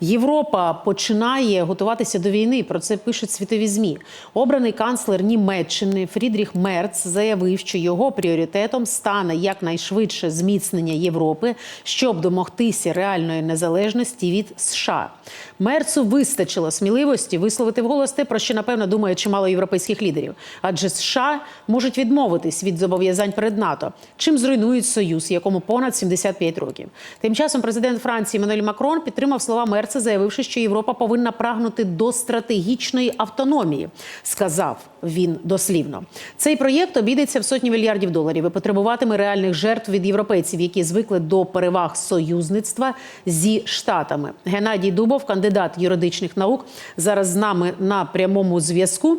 Європа починає готуватися до війни. Про це пишуть світові змі. Обраний канцлер Німеччини Фрідріх Мерц заявив, що його пріоритетом стане якнайшвидше зміцнення Європи, щоб домогтися реальної незалежності від США. Мерцу вистачило сміливості висловити вголос те, про що напевно думає чимало європейських лідерів. Адже США можуть відмовитись від зобов'язань перед НАТО, чим зруйнують союз, якому понад 75 років. Тим часом президент Франції Мануель Макрон підтримав слова Мерца, заявивши, що Європа повинна прагнути до стратегічної автономії. Сказав він дослівно. Цей проєкт обійдеться в сотні мільярдів доларів і потребуватиме реальних жертв від європейців, які звикли до переваг союзництва зі штатами. Геннадій Дубов, кандидат юридичних наук, зараз з нами на прямому зв'язку.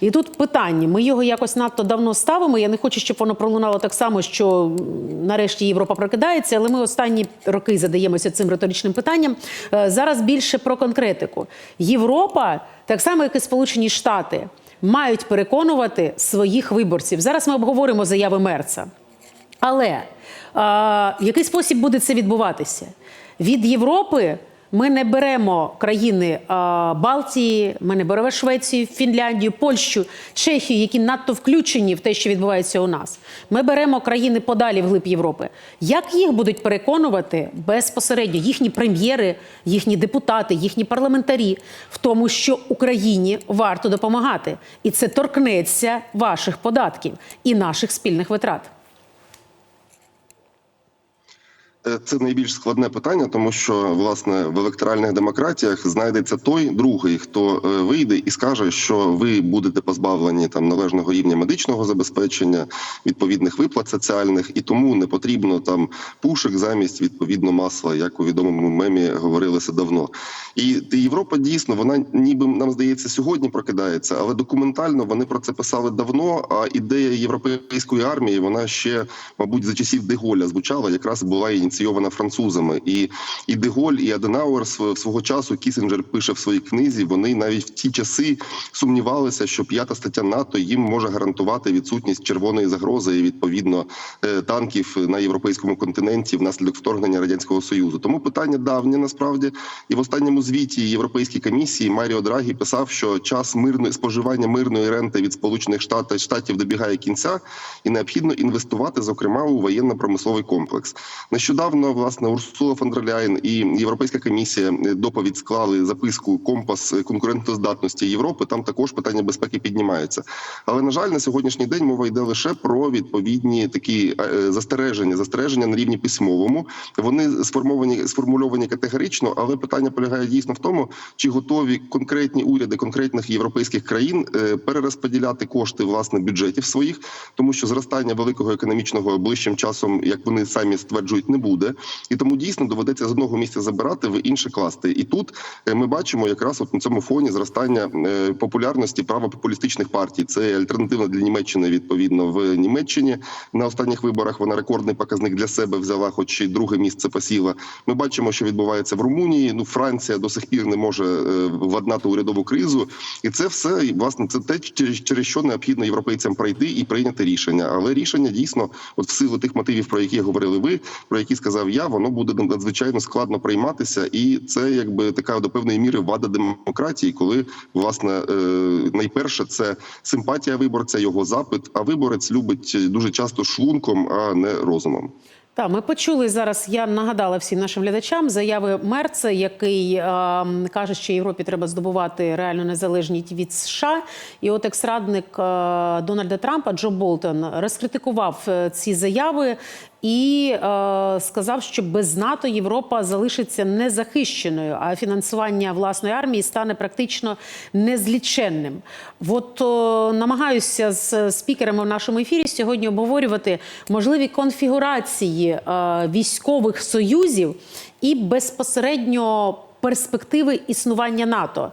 І тут питання. Ми його якось надто давно ставимо. Я не хочу, щоб воно пролунало так само, що нарешті Європа прокидається, але ми останні роки задаємося цим риторичним питанням. Е, Зараз більше про конкретику. Європа, так само як і Сполучені Штати, мають переконувати своїх виборців. Зараз ми обговоримо заяви Мерца. Але а, в який спосіб буде це відбуватися? Від Європи ми не беремо країни а, Балтії, ми не беремо Швецію, Фінляндію, Польщу, Чехію, які надто включені в те, що відбувається у нас. Ми беремо країни подалі вглиб Європи. Як їх будуть переконувати безпосередньо їхні прем'єри, їхні депутати, їхні парламентарі в тому, що Україні варто допомагати, і це торкнеться ваших податків і наших спільних витрат. Е, Це найбільш складне питання, тому що власне в електоральних демократіях знайдеться той другий, хто е, вийде і скаже, що ви будете позбавлені там належного рівня медичного забезпечення, відповідних виплат соціальних, і тому не потрібно там пушек замість відповідно масла, як у відомому мемі говорилося давно. І Європа дійсно вона ніби нам здається сьогодні прокидається, але документально вони про це писали давно. А ідея європейської армії вона ще, мабуть, за часів Деголя звучала, якраз була ініційована французами. І і Деголь, і Аденауер свого часу Кісінджер пише в своїй книзі. Вони навіть в ті часи сумнівалися, що п'ята стаття НАТО їм може гарантувати відсутність червоної загрози і відповідно е, танків на європейському континенті внаслідок вторгнення радянського союзу. Тому питання давнє насправді, і в останньому звіті Європейської комісії Маріо Драгі писав, що час мирної споживання мирної ренти від Сполучених Штатів штатів добігає кінця, і необхідно інвестувати, зокрема у воєнно-промисловий комплекс. Нещодавно власне Урсула фон дер Ляєн і Європейська комісія е, доповідь склали записку компас конкурентоздатності Європи. Там також питання безпеки піднімаються. Але на жаль, на сьогоднішній день мова йде лише про відповідні такі е, застереження, застереження на рівні письмовому. Вони сформовані сформульовані категорично, але питання полягає дійсно в тому, чи готові конкретні уряди конкретних європейських країн е, перерозподіляти кошти власне бюджетів своїх, тому що зростання великого економічного ближчим часом, як вони самі стверджують, не буде, і тому дійсно доведеться з одного місця забирати в інше класти. І тут е, ми бачимо якраз от на цьому фоні зростання е, популярності правопопулістичних партій. Це альтернативна для Німеччини відповідно в Німеччині. На останніх виборах вона рекордний показник для себе взяла, хоч і друге місце посіла. Ми бачимо, що відбувається в Румунії. Ну Франція до сих пір не може е, владнати урядову кризу, і це все власне це те, через що необхідно європейцям пройти і прийняти рішення. Але рішення дійсно, от в силу тих мотивів, про які говорили ви, про які сказав я, воно буде надзвичайно складно прийматися, і це якби така до певної міри вада демократії, коли власне е, найперше це симпатія виборця, його запит. А виборець любить дуже часто шлунком, а не розумом. Так, ми почули зараз. Я нагадала всім нашим глядачам заяви Мерца, який е, каже, що Європі треба здобувати реальну незалежність від США. І от екс-радник е, Дональда Трампа Джо Болтон розкритикував е, ці заяви і е, сказав, що без НАТО Європа залишиться незахищеною, а фінансування власної армії стане практично незліченним. От е, намагаюся з спікерами в нашому ефірі сьогодні обговорювати можливі конфігурації е, військових союзів і безпосередньо. Перспективи існування НАТО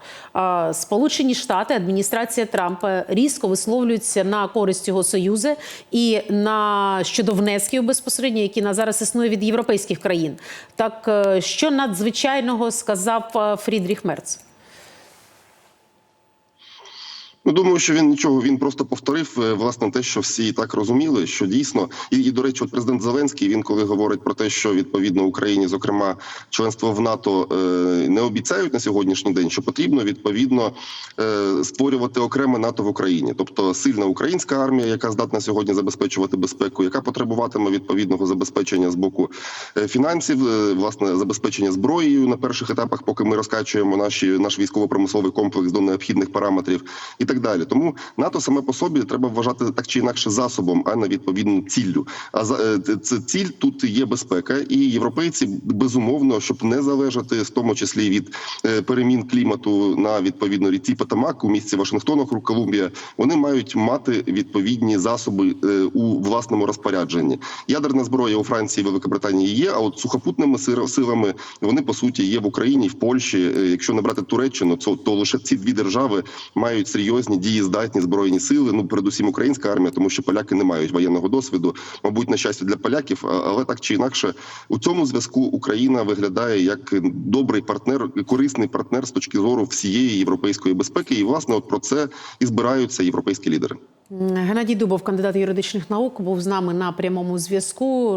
Сполучені Штати, адміністрація Трампа різко висловлюються на користь цього союзу і на щодо внесків безпосередньо, які на зараз існує від європейських країн. Так е, що надзвичайного сказав е, Фрідріх Мерц? Ну, думаю, що він нічого. Він просто повторив е, власне те, що всі і так розуміли, що дійсно, і, і до речі, от президент Зеленський він коли говорить про те, що відповідно Україні, зокрема, членство в НАТО е, не обіцяють на сьогоднішній день, що потрібно відповідно е, створювати окреме НАТО в Україні, тобто сильна українська армія, яка здатна сьогодні забезпечувати безпеку, яка потребуватиме відповідного забезпечення з боку фінансів, власне, забезпечення зброєю на перших етапах, поки ми розкачуємо наші наш військово-промисловий комплекс до необхідних параметрів і так далі. Тому НАТО саме по собі треба вважати так чи інакше засобом, а не відповідну ціллю. А це ціль тут є безпека, і європейці безумовно, щоб не залежати в тому числі від е, перемін клімату на відповідно ріці Потамак у місті Вашингтон, округ Колумбія, вони мають мати відповідні засоби е, у власному розпорядженні. Ядерна зброя у Франції, Великобританії є. А от сухопутними силами вони по суті є в Україні, в Польщі. Е, Якщо не брати Туреччину, то лише ці дві держави мають серйозні дієздатні збройні сили. Ну передусім українська армія, тому що поляки не мають воєнного досвіду. Мабуть, на щастя для поляків, але так чи інакше, у цьому зв'язку Україна виглядає як добрий партнер, корисний партнер з точки зору всієї європейської безпеки. І власне, от про це і збираються європейські лідери. Геннадій Дубов, кандидат юридичних наук, був з нами на прямому зв'язку.